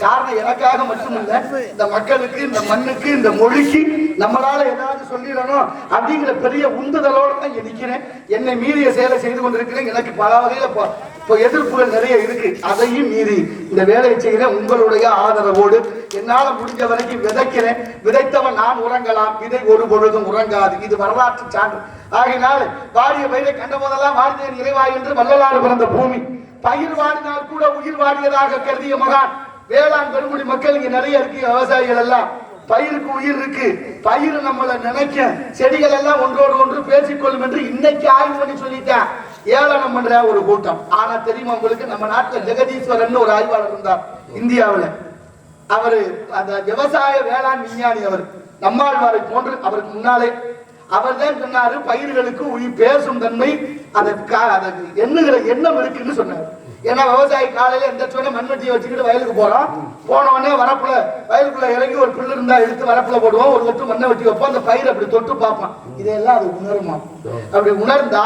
காரணம் எனக்காக மட்டுமல்ல இந்த மக்களுக்கு இந்த மண்ணுக்கு இந்த மொழிக்கு நம்மளால ஏதாவது சொல்லிடணும் அப்படிங்கிற பெரிய உந்துதலோட தான் இங்க என்னை மீறிய செயலை செய்து கொண்டிருக்கிறேன். எனக்கு பல வகையில இப்போ இப்போ எதிர்ப்புகள் நிறைய இருக்கு. அதையும் மீறி இந்த வேலையை செய்கிறேன். உங்களுடைய ஆதரவோடு என்னால் முடிஞ்ச வரைக்கும் விதைக்கிறேன். விதைத்தவன் நான் உறங்கலாம். விதை ஒரு பொழுதும் உறங்காது. இது வரலாற்று சான்று. ஆகினால் வாடிய பயிரை கண்ட போதெல்லாம் வாழ்ந்தேன் இறைவாய் என்று வள்ளலாறு பிறந்த பூமி. பயிர் வாடினால் கூட உயிர் வாடியதாக கருதிய மகான் வேளாண் பெருங்குடி மக்கள் இங்க நிறைய இருக்கு விவசாயிகள் எல்லாம். பயிருக்கு உயிர் இருக்கு. பயிர் நம்மள நினைக்க செடிகள் எல்லாம் ஒன்றோடு ஒன்று பேசிக்கொள்ளும் என்று இன்னைக்கு ஆய்வு பண்ணி சொல்லிட்டேன். ஏளனம் பண்ற ஒரு கூட்டம். ஆனா தெரியுமா உங்களுக்கு? நம்ம நாட்டுல ஜெகதீஸ்வரன் ஒரு ஆய்வாளர் இருந்தார் இந்தியாவில. அவரு அந்த விவசாய வேளாண் விஞ்ஞானி அவர். நம்மாழ்வாரை போன்று அவருக்கு முன்னாலே அவர் தான் சொன்னாரு பயிர்களுக்கு உயிர் பேசும் தன்மை அதை அதற்கு அதை எண்ணுகிற எண்ணம் இருக்குன்னு சொன்னார். ஏன்னா விவசாயி காலையில எந்த சொன்ன மண்வெட்டியை வச்சுக்கிட்டு வயலுக்கு போறோம். போன உடனே வரப்புல வயலுக்குள்ள இறங்கி ஒரு புல்லு இருந்தா எடுத்து வரப்புல போடுவோம். ஒரு ஒட்டு மண்ணை வெட்டி வைப்போம். அந்த பயிர் அப்படி தொட்டு பார்ப்பான் இதெல்லாம் அது உணருமா? அப்படி உணர்ந்தா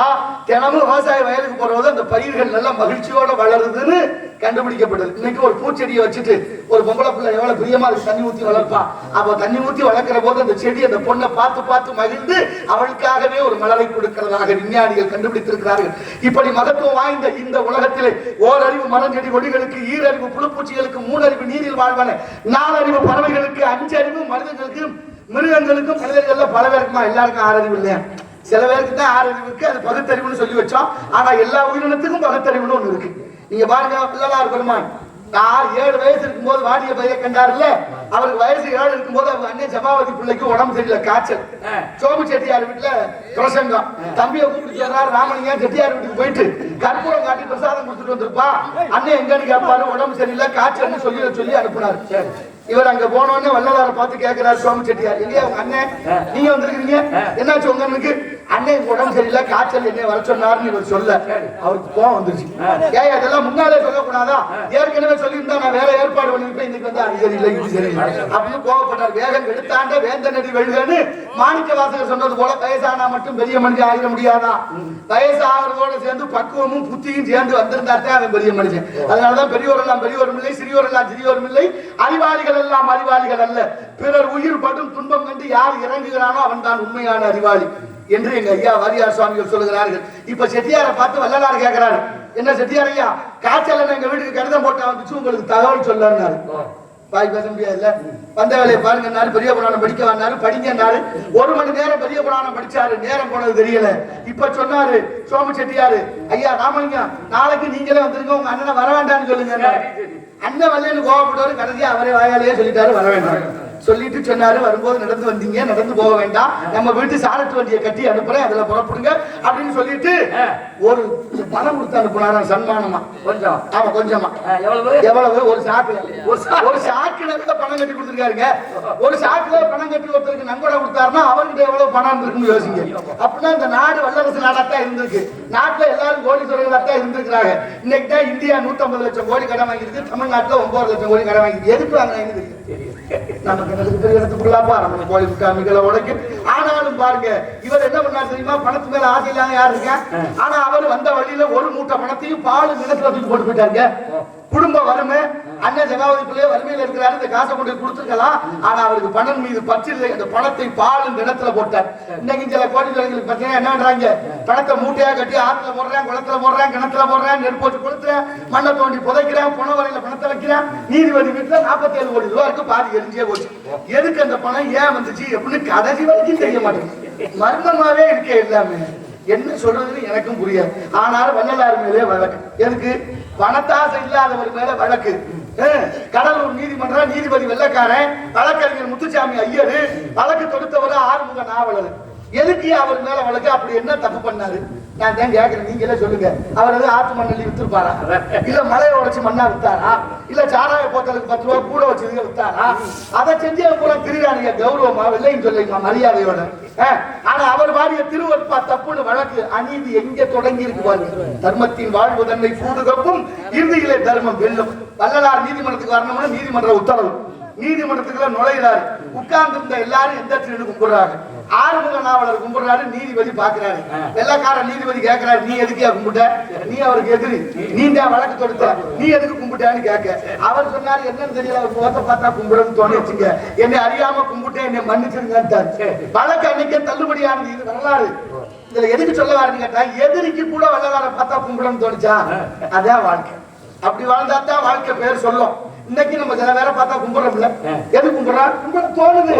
தினமும் விவசாய வயலுக்கு போறது அந்த பயிர்கள் நல்லா மகிழ்ச்சியோட வளருதுன்னு கண்டுபிடிக்கப்படுது இன்னைக்கு ஒரு பூச்செடியை வச்சுட்டு ஒரு பொம்பளை பிள்ளை எவ்வளவு பிரியமா இருக்கு தண்ணி ஊத்தி வளர்ப்பா. அப்ப தண்ணி ஊத்தி வளர்க்கிற போது அந்த செடி அந்த பொண்ணை பார்த்து பார்த்து மகிழ்ந்து அவளுக்காகவே ஒரு மலரை கொடுக்கிறதாக விஞ்ஞானிகள் கண்டுபிடித்திருக்கிறார்கள். இப்படி மகத்துவம் வாய்ந்த இந்த உலகத்திலே ஓரறிவு மரம் செடி கொடிகளுக்கு ஈரறிவு புழுப்பூச்சிகளுக்கு மூணறிவு நீரில் வாழ்வன நாலறிவு பறவைகளுக்கு அஞ்சு அறிவு மனிதர்களுக்கு மிருகங்களுக்கும் மனிதர்கள்ல பல பேருக்குமா? எல்லாருக்கும் ஆறறிவு இல்லையா? சில பேருக்கு தான் ஆறறிவு இருக்கு அது பகுத்தறிவுன்னு சொல்லி வச்சோம். ஆனா எல்லா உயிரினத்துக்கும் பகுத்தறிவுன்னு ஒண்ணு இருக்கு. நீங்க பாருங்க பிள்ளைலார் பெருமான் நான் ஏழு வயசு இருக்கும்போது வாடிய பைய கண்டாருல்ல? அவருக்கு வயசு ஏழு இருக்கும்போது அவங்க அண்ணன் ஜபாவதி பிள்ளைக்கு உடம்பு சரியில்லை காய்ச்சல். சோமு செட்டியார் வீட்டுல பிரசங்கம். தம்பியை கூப்பிட்டு சொல்றாரு ராமலிங்க செட்டியார் வீட்டுக்கு போயிட்டு? கற்பூரம் காட்டி பிரசாதம் கொடுத்துட்டு வந்திருப்பா? அண்ணன் எங்கன்னு கேட்பாரு உடம்பு சரியில்லை காய்ச்சல்னு சொல்லி சொல்லி அனுப்புனாரு. இவர் அங்க போன உடனே வள்ளலாரை பார்த்து கேட்கிறாரு சுவாமி செட்டியார் இல்லையா உங்க அண்ணன்? நீங்க வந்திருக்கீங்க என்னாச்சு உங்க அண்ணனுக்கு? அண்ணன் உடம்பு சரியில்லை காய்ச்சல் என்ன வர சொன்னாருன்னு இவர் சொல்ல. அவருக்கு கோவம் வந்துருச்சு. ஏய் அதெல்லாம் முன்னாலே சொல்லக்கூடாதா? ஏற்கனவே சொல்லியிருந்தா நான் வேற ஏற்பாடு பண்ணிருப்பேன் இன்னைக்கு வந்து அது சரியில்லை இது சரியில்லை அப்படின்னு கோவப்பட்டார் வேகம் எடுத்தாண்ட வேந்த நடி வெழுகன்னு மாணிக்க வாசகர் சொன்னது போல வயசானா மட்டும் பெரிய மனுஷன் ஆகிட முடியாதா? வயசு ஆகிறதோட சேர்ந்து பக்குவமும் புத்தியும் சேர்ந்து வந்திருந்தாத்தான் அவன் பெரிய மனுஷன் அதனாலதான் பெரியவர் எல்லாம் பெரியவரும் இல்லை சிறியோர் எல்லாம் சிறியோரும் இல்லை. அறிவாளிகள் எல்லாம் அறிவாளிகள் அல்ல. பிறர் உயிர் படும் துன்பம் கண்டு யார் இறங்குகிறானோ அவன் தான் உண்மையான அறிவாளி. என்று எங்க ஐயா வாரியார் சுவாமிகள் சொல்லுகிறார்கள். இப்ப செட்டியாரை பார்த்து வள்ளலார் கேட்கிறாரு. என்ன செட்டியார் ஐயா காய்ச்சல் எங்க வீட்டுக்கு கடிதம் போட்டா வந்துச்சு உங்களுக்கு தகவல் சொல்லன்னாரு. வாய் பேச முடியாதுல்ல? வந்த வேலையை பாருங்கன்னாரு பெரிய புராணம் படிக்க வந்தாரு படிங்கன்னாரு ஒரு மணி நேரம் பெரிய புராணம் படிச்சாரு நேரம் போனது தெரியல. இப்ப சொன்னாரு சோமு செட்டியாரு ஐயா ராமலிங்கம் நாளைக்கு நீங்களே வந்துருங்க உங்க அண்ணனை வர வேண்டாம்னு சொல்லுங்க அண்ணன் வரலன்னு கோவப்பட்டவர் கடைசியா அவரே வாயாலேயே சொல்லிட்டாரு வர வேண்டாம் சொல்லிட்டு சொன்னாரு வரும்போது நடந்து வந்தீங்க நடந்து போக வேண்டாம். நம்ம வீட்டு சாரட்டு வண்டியை கட்டி அனுப்புறேன் அதுல புறப்படுங்க அப்படின்னு சொல்லிட்டு ஒரு பணம் கொடுத்து அனுப்புனாரா சன்மானமா. கொஞ்சம். ஆமா கொஞ்சமா. எவ்வளவு? எவ்வளவு? ஒரு சாக்குல ஒரு சாக்குல கூட பணம் கட்டி கொடுத்துருக்காருங்க. ஒரு சாக்குல பணம் கட்டி ஒருத்தருக்கு நன்கொடை கொடுத்தாருன்னா அவர்கிட்ட எவ்வளவு பணம் இருந்திருக்குன்னு யோசிங்க. அப்படின்னா இந்த நாடு வல்லரசு நாடாத்தான் இருந்திருக்கு. நாட்டுல எல்லாரும் கோடீஸ்வரர்களா தான் இருந்திருக்கிறாங்க. இன்னைக்கு தான் இந்தியா 150 லட்சம் கோடி கடன் வாங்கியிருக்கு தமிழ்நாட்டுல ஒன்பது லட்சம் கோடி கடன் வாங்கியிருக்கு. எதுக்கு வாங்கினாங்க நமக்கு எனக்கு பெரிய இடத்துக்குள்ளாப்பா நம்ம கோழி முக்காமிகளை உடைக்கும் ஆனாலும் பாருங்க இவர் என்ன பண்ணாரு தெரியுமா? பணத்து மேல ஆசை இல்லாம யார் இருக்கேன் ஆனா அவர் வந்த வழியில ஒரு மூட்டை பணத்தையும் பால் நிலத்துல தூக்கி போட்டு போயிட்டாருங்க. குடும்ப வறுமை அண்ணன் ஜகாவதி வறுமையில் இருக்கிறாரு இந்த காசை கொண்டு கொடுத்துருக்கலாம். ஆனா அவருக்கு பணம் மீது பற்று இல்லை. அந்த பணத்தை பாலும் கிணத்துல போட்டார். இன்னைக்கு சில கோடிகளுக்கு பார்த்தீங்கன்னா என்ன பண்றாங்க பணத்தை மூட்டையா கட்டி ஆத்துல போடுறேன் குளத்துல போடுறேன் கிணத்துல போடுறேன் நெருப்பு வச்சு கொளுத்துறேன் மண்ணை தோண்டி புதைக்கிறேன் புன வரையில பணத்தை வைக்கிறேன். நீதிபதி வீட்டுல 47 கோடி ரூபா இருக்கு பாதி எரிஞ்சே போச்சு. எதுக்கு அந்த பணம் ஏன் வந்துச்சு? எப்படின்னு கடைசி வரைக்கும் தெரிய மாட்டேங்குது. மர்மமாவே இருக்கே எல்லாமே. என்ன சொல்றதுன்னு எனக்கும் புரியாது. ஆனாலும் வள்ளலார் மேலே வழக்கு. எதுக்கு? பணத்தாசை இல்லாதவர் மேல வழக்கு. கடலூர் நீதிமன்றம் நீதிபதி வெள்ளக்காரன் வழக்கறிஞர் முத்துசாமி ஐயரு வழக்கு தொடுத்தவர் ஆறுமுக நாவலர். எதுக்கு அவர் மேல வழக்கு? அப்படி என்ன தப்பு பண்ணாரு? நான் தான் கேட்கறேன்? நீங்களே சொல்லுங்க. அவர் எதுவும் ஆற்று மண்ணல்லி வித்துருப்பாரா? இல்ல மலையை உடைச்சு மண்ணா வித்தாரா? இல்ல சாராய போத்தலுக்கு பத்து ரூபா கூட வச்சு வித்தாரா? அதை செஞ்சு கூட பூரா திருடானிய கௌரவமா இல்லைன்னு சொல்லிங்க மரியாதையோட? ஆனா அவர் வாரிய திருவற்பா தப்புன்னு வழக்கு அநீதி எங்க தொடங்கி இருக்கு பாருங்க தர்மத்தின் வாழ்வு தன்னை சூடுகப்பும் இறுதியிலே தர்மம் வெல்லும். வள்ளலார் நீதிமன்றத்துக்கு வரணும்னு நீதிமன்ற உத்தரவு. நீதிமன்றத்துக்குள்ள நுழைகிறாரு உட்கார்ந்து இருந்த எல்லாரும் எந்த இடத்துல கும்பிடுறாங்க? ஆறுமுக நாவலர் கும்பிடுறாரு நீதிபதி பாக்குறாரு வெள்ளக்கார நீதிபதி கேட்கிறாரு நீ எதுக்கு கும்பிட்ட? நீ அவருக்கு எதிரி. நீ தான் வழக்கு தொடுத்த? நீ எதுக்கு கும்பிட்டான்னு கேட்க. அவர் சொன்னாரு என்னன்னு தெரியல அவர் முகத்தை பார்த்தா கும்பிடுன்னு தோணிச்சுங்க. என்னை அறியாம கும்பிட்டேன் என்னை மன்னிச்சிருங்கன்ட்டாரு. வழக்கு அன்னைக்கே தள்ளுபடியானது இது வரலாறு. இதுல எதுக்கு சொல்ல வரேன்னு கேட்டா எதிரிக்கு கூட வல்லவார பார்த்தா கும்பிடணும்னு தோணுச்சா அதான் வாழ்க்கை. அப்படி வாழ்ந்தா தான் வாழ்க்கை பேர் சொல்லும். இன்னைக்கு நம்ம சில பேரை பார்த்தா கும்பிடுறோம்ல. எது கும்பிடுறா? கும்பிட தோணுது.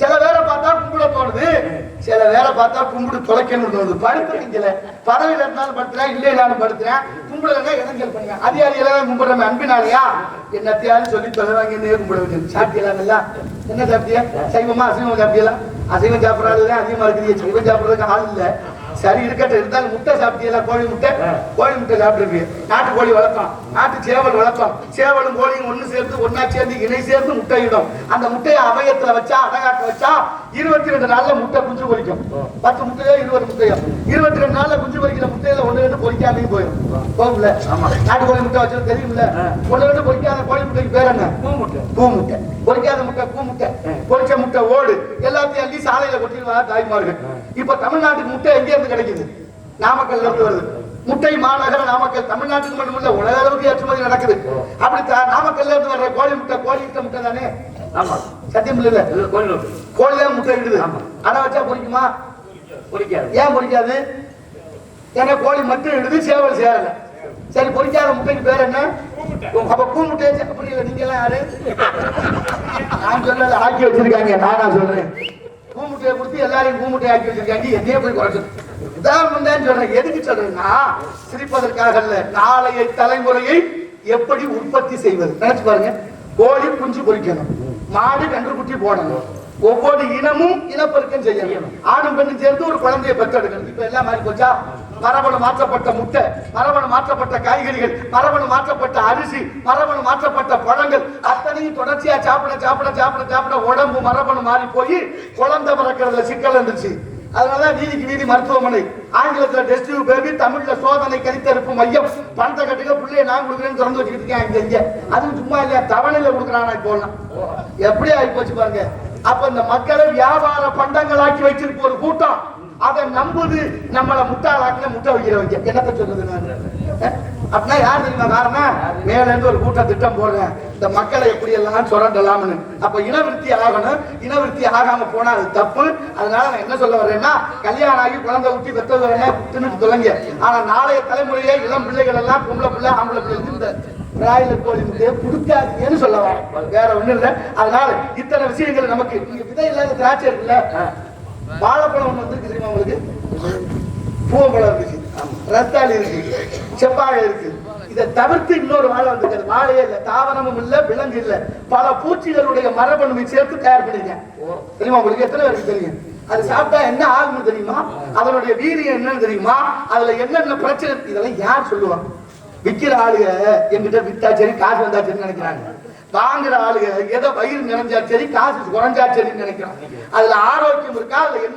சில பேரை பார்த்தா கும்பிட தோணுது. சில பேரை பார்த்தா கும்பிடு தொலைக்கணும்னு தோணுது. படுத்துறீங்கள. பதவியில இருந்தாலும் படுத்துறேன் இல்லை இல்லாலும் படுத்துறேன். கும்பிடுறேன் இளைஞர் பண்ணுங்க அதிகாரிகளே கும்பிடுறோம் அன்பினாலையா? என்னத்தையாவது சொல்லி தொலைவாங்க என்ன கும்பிட வைக்கணும். சாப்பிட்டீங்களா என்ன சாப்பிட்டியா? சைவமா அசைவம் சாப்பிட்டீங்களா? அசைவம் சாப்பிடறாரு தான் அதிகமா இருக்குது. சைவம் சாப்பிடுறதுக்கு ஆள் இல்ல. சரி இருக்கட்டும். இருந்தாலும் முட்டை சாப்பிட்டீங்களா கோழி முட்டை? கோழி முட்டை சாப்பிட்டுருக்கு. நாட்டு கோழி வளர்த்தோம் நாட்டு சேவல் வளர்த்தோம் சேவலும் கோழியும் ஒண்ணு சேர்த்து ஒண்ணா சேர்ந்து இணை சேர்ந்து முட்டையிடும். அந்த முட்டையை அவயத்துல வச்சா அடகாட்ட வச்சா இருபத்தி ரெண்டு நாள்ல முட்டை குஞ்சு பொரிக்கும். பத்து முட்டையோ இருபது முட்டையோ? இருபத்தி ரெண்டு நாள்ல குஞ்சு பொரிக்கிற முட்டையில ஒண்ணு ரெண்டு பொரிக்காமையும் போயிடும். போகும்ல? நாட்டு கோழி முட்டை வச்சது தெரியும்ல? ஒண்ணு ரெண்டு பொரிக்காத கோழி முட்டைக்கு பேர் என்ன? பூ முட்டை. பொரிக்காத முட்டை பூ முட்டை. பொரிச்ச முட்டை ஓடு. எல்லாத்தையும் அள்ளி சாலையில கொட்டிடுவா தாய்மார்கள். இப்ப தமிழ்நாட்டுக்கு முட்டை எங்க இருந்து கிடைக்குது? நாமக்கல்ல இருந்து வருது. முட்டை மாநகர நாமக்கல். தமிழ்நாட்டுக்கு மட்டும் இல்ல உலக அளவுக்கு ஏற்றுமதி நடக்குது. அப்படி த- நாமக்கல்ல இருந்து வர்ற கோழி முட்டை கோழி முட்டை முட்டை தானே? ஆமா. சத்தியம் இல்ல கோழி தான் முட்டை இடுது ஆமா. அடை வச்சா பொரிக்குமா பிடிக்காது ஏன் பொரிக்காது ஏன்னா கோழி மட்டும் இடுது சேவல் சேரல. சரி பொரிக்காத முட்டைக்கு பேர் என்ன? அப்ப பூ முட்டை புரியல நீங்க எல்லாம் யாரு? நான் சொல்லல ஆக்கி வச்சிருக்காங்க. நானா சொல்றேன். பூமுட்டையை கொடுத்து எல்லாரையும் பூ ஆக்கி வச்சிருக்காங்க என்னையே போய் குறைச்சிருக்கு உதாரணம் தான் சொல்றேன். எதுக்கு சொல்றேன்னா சிரிப்பதற்காக இல்ல நாளைய தலைமுறையை எப்படி உற்பத்தி செய்வது? நினைச்சு பாருங்க. கோழி குஞ்சு பொறிக்கணும். மாடு கன்று குட்டி போடணும். ஒவ்வொரு இனமும் இனப்பெருக்கம் செய்யணும். ஆணும் பெண்ணும் சேர்ந்து ஒரு குழந்தையை பெற்றெடுக்கணும். இப்ப எல்லாம் மாறி போச்சா மரபணு மாற்றப்பட்ட முட்டை மரபணு மாற்றப்பட்ட காய்கறிகள் மரபணு மாற்றப்பட்ட அரிசி மரபணு மாற்றப்பட்ட பழங்கள் அத்தனையும் தொடர்ச்சியா சாப்பிட சாப்பிட சாப்பிட சாப்பிட உடம்பு மரபணு மாறி போய் குழந்தை பிறக்கிறதுல சிக்கல் இருந்துச்சு. அதனாலதான் வீதிக்கு நீதி மருத்துவமனை. ஆங்கிலத்துல டெஸ்ட் பேபி தமிழ்ல சோதனை கணித்தெடுப்பு மையம். பணத்தை கட்டுக்க பிள்ளைய நான் கொடுக்குறேன்னு திறந்து வச்சுக்கிட்டு இருக்கேன் இங்க இங்க. அதுவும் சும்மா இல்லையா தவணையில கொடுக்குறானா இப்போ எப்படி ஆகி போச்சு பாருங்க. அப்ப இந்த மக்களை வியாபார பண்டங்களாக்கி வச்சிருக்க ஒரு கூட்டம். அதை நம்புது நம்மளை முட்டாளாக்கின முட்டை வைக்கிறவங்க என்னத்த சொல்றது நான்? அப்படின்னா யார் தெரியுமா காரணம்? மேல இருந்து ஒரு கூட்டம் திட்டம் போடுறேன் இந்த மக்களை எப்படி எல்லாம் சுரண்டலாம்னு. அப்ப இனவிருத்தி ஆகணும். இனவிருத்தி ஆகாம போனா அது தப்பு. அதனால நான் என்ன சொல்ல வர்றேன்னா கல்யாணம் ஆகி குழந்தை ஊட்டி பெற்றது வரேன் தின்னுட்டு தொலைங்க ஆனா நாளைய தலைமுறையே இளம் பிள்ளைகள் எல்லாம் பொம்பளை பிள்ளை ஆம்பளை பிள்ளை இந்த பிராய்லர் கோழி முட்டையை கொடுக்காதீங்கன்னு சொல்ல வரேன் வேற ஒண்ணும் இல்லை. அதனால இத்தனை விஷயங்கள் நமக்கு. நீங்க விதை இல்லாத திராட்சை இருக்குல்ல. வாழைப்பழம் ஒன்று வந்து தெரியுமா உங்களுக்கு? பூவம்பழம் இருக்கு. ரத்தாளி இருக்கு. செவ்வாழை இருக்கு. இதை தவிர்த்து இன்னொரு வாழை வந்து வாழையே இல்ல. தாவரமும் இல்ல விலங்கு இல்லை. பல பூச்சிகளுடைய மரபணுவை சேர்த்து தயார் பண்ணிருக்கேன். தெரியுமா உங்களுக்கு? எத்தனை பேருக்கு தெரியும்? அது சாப்பிட்டா என்ன ஆகும்னு தெரியுமா? அதனுடைய வீரியம் என்னன்னு தெரியுமா? அதுல என்னென்ன பிரச்சனை இருக்கு? இதெல்லாம் யார் சொல்லுவாங்க விக்கிற ஆளுங்க என்கிட்ட வித்தா சரி காசு வந்தா சரி நினைக்கிறாங்க. வாங்குற ஆளுங்க எதை வயிறு நிறைஞ்சா சரி காசு குறைஞ்சா சரின்னு நினைக்கிறாங்க அதுல ஆரோக்கியம் இருக்கா? அதுல என்ன